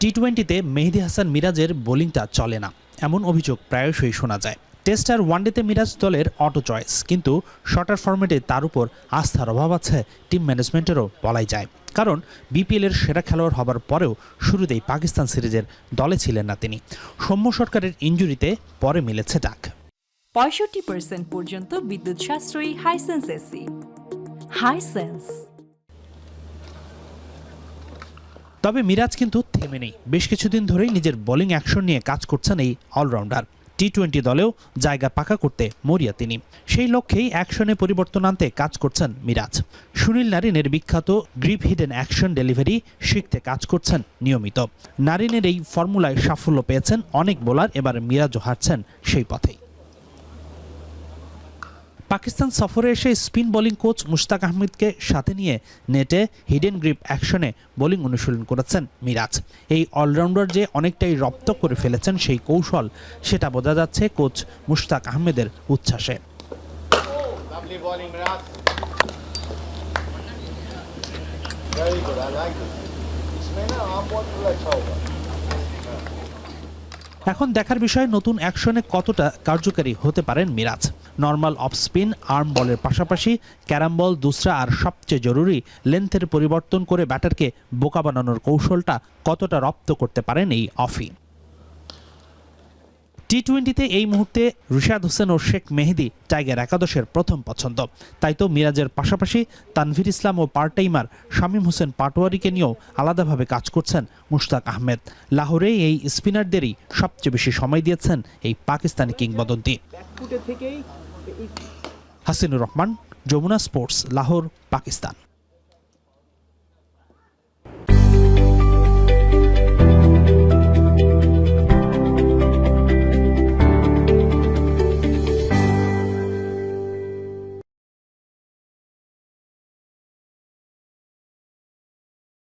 টি টোয়েন্টিতে মেহেদি হাসান মিরাজের বোলিংটা চলে না। এমন অভিযোগ প্রায়শই শোনা যায়। টেস্ট আর ওয়ানডেতে মিরাজ দলের অটো চয়েস কিন্তু শর্টার ফরম্যাটে তার উপর আস্থার অভাব আছে টিম ম্যানেজমেন্টেরও বলাই যায়। কারণ বিপিএলের সেরা খেলোয়াড় হবার পরেও শুরুতেই পাকিস্তান সিরিজের দলে ছিলেন না তিনি। সৌম্য সরকারের ইঞ্জুরিতে পরে মিলেছে ডাক। পঁয়ষট্টি পার্সেন্ট পর্যন্ত বিদ্যুৎ সাশ্রয়ী হাইসেন্স এসি হাইসেন্স তবে মিরাজ কিন্তু থেমে নেই। বেশ কিছুদিন ধরেই নিজের বোলিং অ্যাকশন নিয়ে কাজ করছেন এই অলরাউন্ডার। টি টোয়েন্টি দলেও জায়গা পাকা করতে মরিয়া তিনি। সেই লক্ষ্যেই অ্যাকশনে পরিবর্তন আনতে কাজ করছেন মিরাজ। সুনীল নারিনের বিখ্যাত গ্রিপ হিডেন অ্যাকশন ডেলিভারি শিখতে কাজ করছেন নিয়মিত। নারিনের এই ফর্মুলায় সাফল্য পেয়েছেন অনেক বোলার, এবার মিরাজও হারছেন সেই পথেই। পাকিস্তান সফরে এসে স্পিন বোলিং কোচ মুশতাক আহমেদকে সাথে নিয়ে নেটে হিডেন গ্রিপ অ্যাকশনে বোলিং অনুশীলন করেছেন মিরাজ। এই অলরাউন্ডার যে অনেকটাই রপ্ত করে ফেলেছেন সেই কৌশল সেটা বোঝা যাচ্ছে কোচ মুশতাক আহমেদের উচ্ছ্বাসে। এখন দেখার বিষয় নতুন অ্যাকশনে কতটা কার্যকারী হতে পারেন Miraz? Normal off spin, arm বলের পাশাপাশি ক্যারাম বল দুসরা আর সবচেয়ে জরুরি, লেন্থের পরিবর্তন করে ব্যাটারকে বোকা বানানোর কৌশলটা কতটা রপ্ত করতে পারেন এই অফি। টি টোয়েন্টিতে এই মুহূর্তে রিশাদ হোসেন ও শেখ মেহেদি টাইগার একাদশের প্রথম পছন্দ। তাই তো মিরাজের পাশাপাশি তানভীর ইসলাম ও পার্টাইমার শামীম হোসেন পাটোয়ারিকে নিয়েও আলাদাভাবে কাজ করছেন মুশতাক আহমেদ। লাহোরেই এই স্পিনারদেরই সবচেয়ে বেশি সময় দিয়েছেন এই পাকিস্তানি কিংবদন্তি। হাসিনুর রহমান যমুনা স্পোর্টস লাহোর পাকিস্তান।